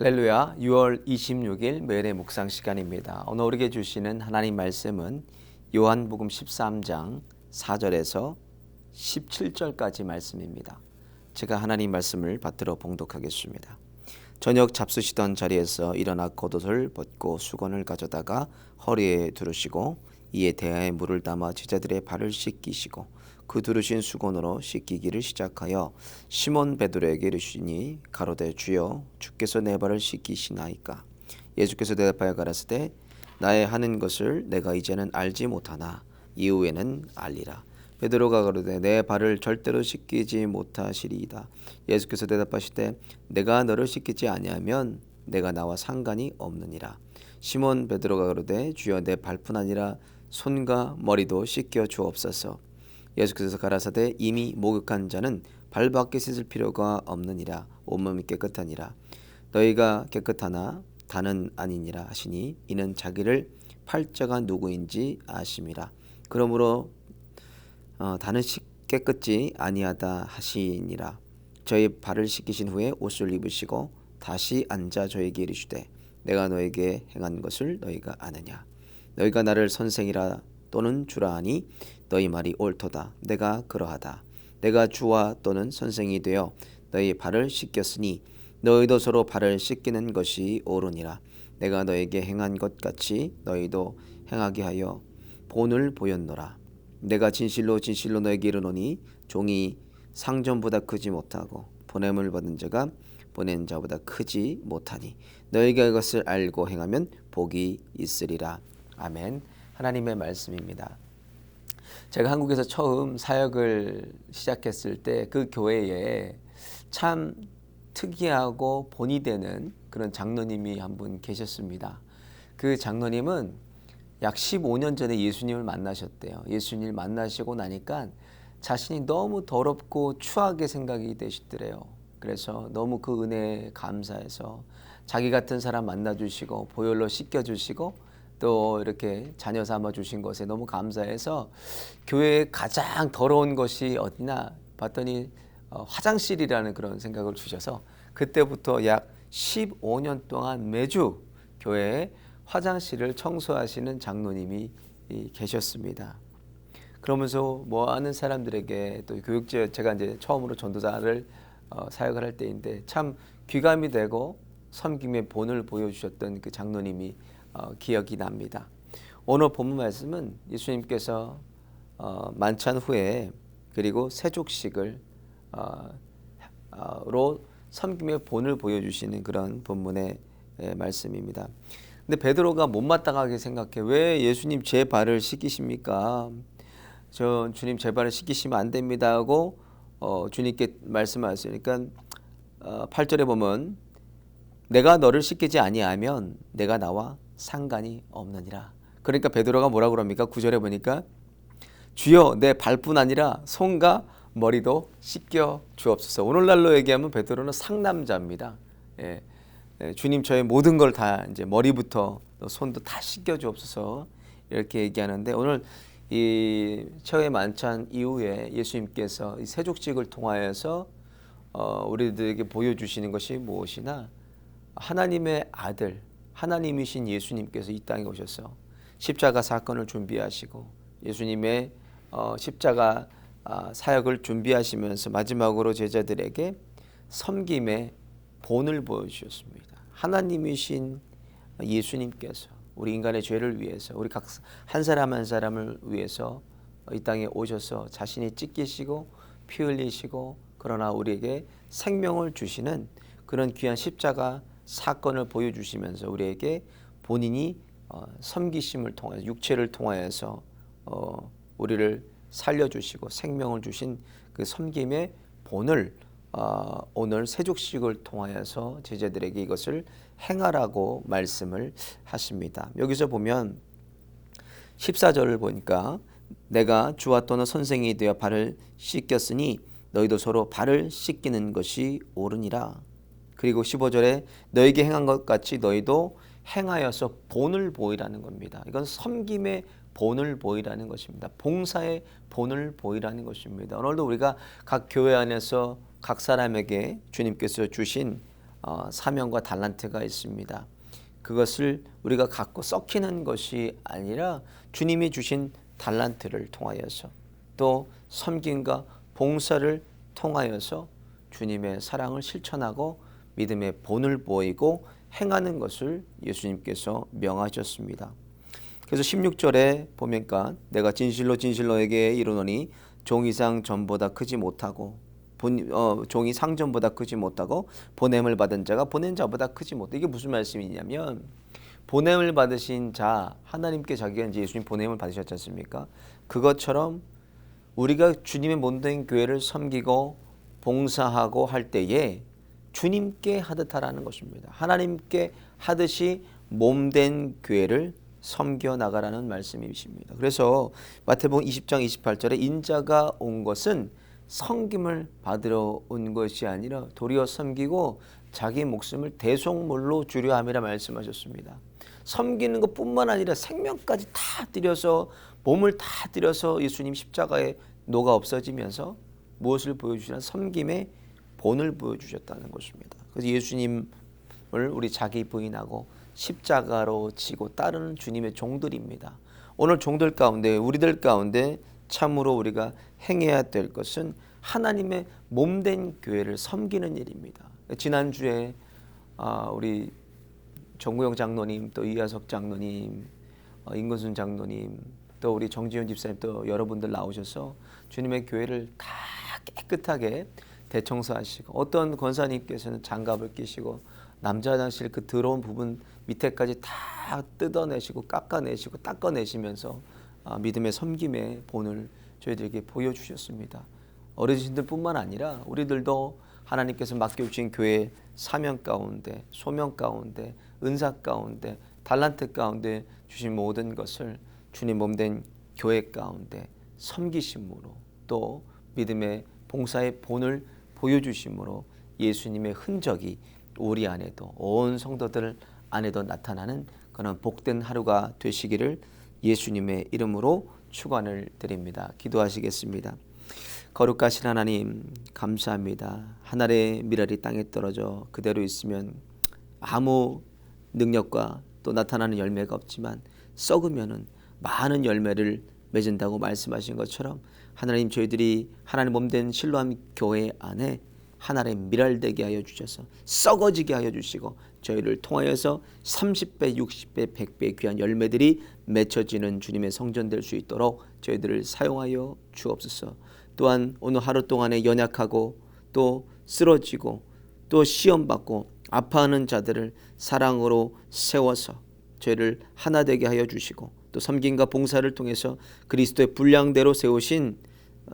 할렐루야 6월 26일 매일의 묵상 시간입니다. 오늘 우리에게 주시는 하나님 말씀은 요한복음 13장 4절에서 17절까지 말씀입니다. 제가 하나님 말씀을 받들어 봉독하겠습니다. 저녁 잡수시던 자리에서 일어나 겉옷을 벗고 수건을 가져다가 허리에 두르시고 이에 대야에 물을 담아 제자들의 발을 씻기시고 그 두르신 수건으로 씻기기를 시작하여 시몬 베드로에게 이르시니 가로되 주여 주께서 내 발을 씻기시나이까? 예수께서 대답하여 가라사대 나의 하는 것을 내가 이제는 알지 못하나? 이후에는 알리라. 베드로가 가로되 내 발을 절대로 씻기지 못하시리이다. 예수께서 대답하시되 내가 너를 씻기지 아니하면 내가 나와 상관이 없느니라. 시몬 베드로가 가로되 주여 내 발뿐 아니라 손과 머리도 씻겨 주옵소서 예수께서 가라사대 이미 목욕한 자는 발밖에 씻을 필요가 없느니라. 온몸이 깨끗하니라. 너희가 깨끗하나 다는 아니니라 하시니 이는 자기를 팔자가 누구인지 아심이라 그러므로 어, 다는 깨끗지 아니하다 하시니라. 저희 발을 씻기신 후에 옷을 입으시고 다시 앉아 저에게 이르시되 내가 너에게 행한 것을 너희가 아느냐? 너희가 나를 선생이라 또는 주라 하니 너희 말이 옳도다. 내가 그러하다. 내가 주와 또는 선생이 되어 너희 발을 씻겼으니 너희도 서로 발을 씻기는 것이 옳으니라. 내가 너에게 행한 것 같이 너희도 행하게 하여 본을 보였노라. 내가 진실로 진실로 너에게 이르노니 종이 상전보다 크지 못하고 보냄을 받은 자가 보낸 자보다 크지 못하니 너희가 이것을 알고 행하면 복이 있으리라. 아멘. 하나님의 말씀입니다. 제가 한국에서 처음 사역을 시작했을 때 그 교회에 참 특이하고 본이 되는 그런 장로님이 한 분 계셨습니다. 그 장로님은 약 15년 전에 예수님을 만나셨대요. 예수님을 만나시고 나니까 자신이 너무 더럽고 추하게 생각이 되시더래요. 그래서 너무 그 은혜에 감사해서 자기 같은 사람 만나주시고 보혈로 씻겨주시고 또 이렇게 자녀 삼아 주신 것에 너무 감사해서 교회에 가장 더러운 것이 어디나 봤더니 어, 화장실이라는 그런 생각을 주셔서 그때부터 약 15년 동안 매주 교회에 화장실을 청소하시는 장로님이 계셨습니다. 그러면서 뭐 하는 사람들에게 또 교육제 제가 이제 처음으로 전도자를 어, 사역을 할 때인데 참 귀감이 되고 섬김의 본을 보여주셨던 그 장로님이 어, 기억이 납니다. 오늘 본문 말씀은 예수님께서 어, 만찬 후에 그리고 세족식을 어, 어, 로 섬김의 본을 보여주시는 그런 본문의 예, 말씀입니다. 근데 베드로가 못마땅하게 생각해 왜 예수님 제 발을 씻기십니까? 저 주님 제 발을 씻기시면 안 됩니다 하고 어, 주님께 말씀하시니까 어, 8절에 보면 내가 너를 씻기지 아니하면 내가 나와 상관이 없느니라. 그러니까 베드로가 뭐라 그럽니까? 구절에 보니까 주여 내 발뿐 아니라 손과 머리도 씻겨 주옵소서. 오늘날로 얘기하면 베드로는 상남자입니다. 예. 예, 주님 저의 모든 걸 다 이제 머리부터 손도 다 씻겨 주옵소서. 이렇게 얘기하는데 오늘 이 처의 만찬 이후에 예수님께서 이 세족식을 통하여서 어, 우리들에게 보여주시는 것이 무엇이나 하나님의 아들 하나님이신 예수님께서 이 땅에 오셔서 십자가 사건을 준비하시고 예수님의 어, 십자가 아, 사역을 준비하시면서 마지막으로 제자들에게 섬김의 본을 보여주셨습니다. 하나님이신 예수님께서 우리 인간의 죄를 위해서 우리 각 한 사람 한 사람을 위해서 이 땅에 오셔서 자신이 찢기시고 피 흘리시고 그러나 우리에게 생명을 주시는 그런 귀한 십자가 사건을 보여주시면서 우리에게 본인이 어, 섬기심을 통해서 육체를 통하여서 어, 우리를 살려주시고 생명을 주신 그 섬김의 본을 어, 오늘 세족식을 통하여서 제자들에게 이것을 행하라고 말씀을 하십니다. 여기서 보면 14절을 보니까 내가 주와 또는 선생이 되어 발을 씻겼으니 너희도 서로 발을 씻기는 것이 옳으니라. 그리고 15절에 너에게 행한 것 같이 너희도 행하여서 본을 보이라는 겁니다. 이건 섬김의 본을 보이라는 것입니다. 봉사의 본을 보이라는 것입니다. 오늘도 우리가 각 교회 안에서 각 사람에게 주님께서 주신 어, 사명과 달란트가 있습니다. 그것을 우리가 갖고 썩히는 것이 아니라 주님이 주신 달란트를 통하여서 또 섬김과 봉사를 통하여서 주님의 사랑을 실천하고 믿음의 본을 보이고 행하는 것을 예수님께서 명하셨습니다. 그래서 16절에 보면까 내가 진실로 진실로 너에게 이르노니 종이 상 전보다 크지 못하고 본, 어, 종이 상전보다 크지 못하고 보냄을 받은 자가 보낸 자보다 크지 못해 이게 무슨 말씀이냐면 보냄을 받으신 자 하나님께 자기가 이제 예수님 보냄을 받으셨지 않습니까? 그것처럼 우리가 주님의 몸된 교회를 섬기고 봉사하고 할 때에 주님께 하듯 하라는 것입니다. 하나님께 하듯이 몸된 교회를 섬겨 나가라는 말씀이십니다. 그래서 마태복음 20장 28절에 인자가 온 것은 섬김을 받으러 온 것이 아니라 도리어 섬기고 자기 목숨을 대속물로 주려 함이라 말씀하셨습니다. 섬기는 것뿐만 아니라 생명까지 다 들여서 몸을 다 들여서 예수님 십자가에 녹아 없어지면서 무엇을 보여주시나 섬김의 본을 보여주셨다는 것입니다. 그래서 예수님을 우리 자기 부인하고 십자가로 지고 따르는 주님의 종들입니다. 오늘 종들 가운데 우리들 가운데 참으로 우리가 행해야 될 것은 하나님의 몸된 교회를 섬기는 일입니다. 지난주에 아, 우리 정구영 장로님 또 이하석 장로님 어, 임근순 장로님 또 우리 정지훈 집사님 또 여러분들 나오셔서 주님의 교회를 다 깨끗하게 대청소하시고 어떤 권사님께서는 장갑을 끼시고 남자 화장실 그 더러운 부분 밑에까지 다 뜯어내시고 깎아내시고 닦아내시면서 아, 믿음의 섬김의 본을 저희들에게 보여주셨습니다. 어르신들뿐만 아니라 우리들도 하나님께서 맡겨주신 교회 사명 가운데 소명 가운데 은사 가운데 달란트 가운데 주신 모든 것을 주님 몸된 교회 가운데 섬기심으로 또 믿음의 봉사의 본을 보여주심으로 예수님의 흔적이 우리 안에도 온 성도들 안에도 나타나는 그런 복된 하루가 되시기를 예수님의 이름으로 축원을 드립니다. 기도하시겠습니다. 거룩하신 하나님 감사합니다. 하늘의 미랄이 땅에 떨어져 그대로 있으면 아무 능력과 또 나타나는 열매가 없지만 썩으면은 많은 열매를 맺은다고 말씀하신 것처럼 하나님 저희들이 하나님 몸된 실로암 교회 안에 하나의 미랄되게 하여 주셔서 썩어지게 하여 주시고 저희를 통하여서 30배, 60배, 100배 귀한 열매들이 맺혀지는 주님의 성전 될 수 있도록 저희들을 사용하여 주옵소서. 또한 오늘 하루 동안에 연약하고 또 쓰러지고 또 시험 받고 아파하는 자들을 사랑으로 세워서 저희를 하나 되게 하여 주시고 또 섬김과 봉사를 통해서 그리스도의 분량대로 세우신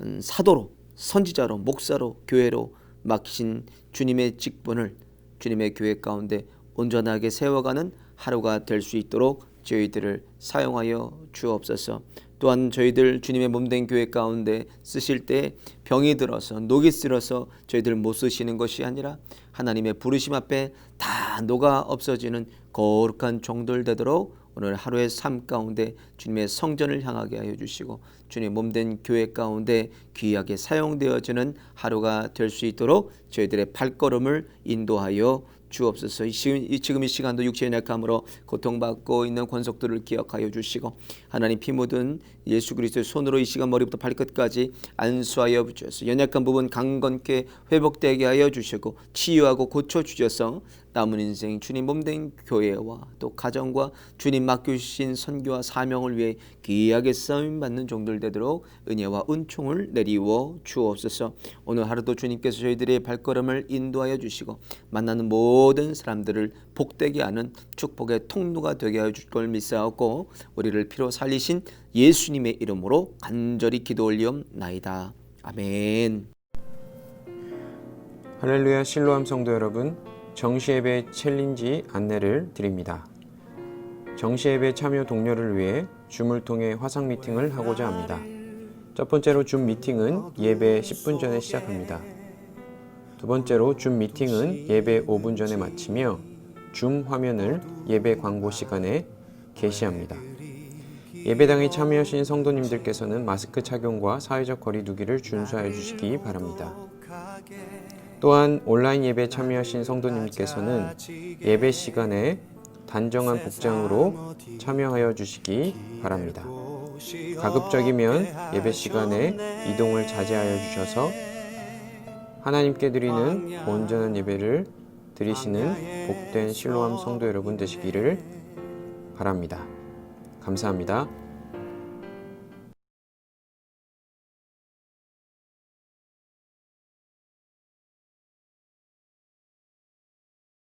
음, 사도로 선지자로 목사로 교회로 맡기신 주님의 직분을 주님의 교회 가운데 온전하게 세워가는 하루가 될 수 있도록 저희들을 사용하여 주옵소서. 또한 저희들 주님의 몸된 교회 가운데 쓰실 때 병이 들어서 녹이 쓸어서 저희들 못 쓰시는 것이 아니라 하나님의 부르심 앞에 다 녹아 없어지는 거룩한 종들 되도록 오늘 하루의 삶 가운데 주님의 성전을 향하게 하여 주시고 주님 몸된 교회 가운데 귀하게 사용되어지는 하루가 될 수 있도록 저희들의 발걸음을 인도하여 주옵소서. 지금 이 시간도 육체의 약함으로 고통받고 있는 권속들을 기억하여 주시고 하나님 피 묻은 예수 그리스도의 손으로 이 시간 머리부터 발끝까지 안수하여 주셔서 연약한 부분 강건케 회복되게 하여 주시고 치유하고 고쳐 주셔서 남은 인생 주님 몸된 교회와 또 가정과 주님 맡겨주신 선교와 사명을 위해 귀하게 싸움 받는 종들 되도록 은혜와 은총을 내리워 주옵소서. 오늘 하루도 주님께서 저희들의 발걸음을 인도하여 주시고 만나는 모든 사람들을 복되게 하는 축복의 통로가 되게 하여 줄 걸 믿사옵고 우리를 피로 살리신 예수님의 이름으로 간절히 기도 올리옵나이다. 아멘. 할렐루야 실로암 성도 여러분 정시예배 챌린지 안내를 드립니다. 정시예배 참여 동료를 위해 줌을 통해 화상 미팅을 하고자 합니다. 첫 번째로 줌 미팅은 예배 10분 전에 시작합니다. 두 번째로 줌 미팅은 예배 5분 전에 마치며 줌 화면을 예배 광고 시간에 게시합니다. 예배당에 참여하신 성도님들께서는 마스크 착용과 사회적 거리 두기를 준수하여 주시기 바랍니다. 또한 온라인 예배 참여하신 성도님께서는 예배 시간에 단정한 복장으로 참여하여 주시기 바랍니다. 가급적이면 예배 시간에 이동을 자제하여 주셔서 하나님께 드리는 온전한 예배를 드리시는 복된 실로암 성도 여러분 되시기를 바랍니다. 감사합니다.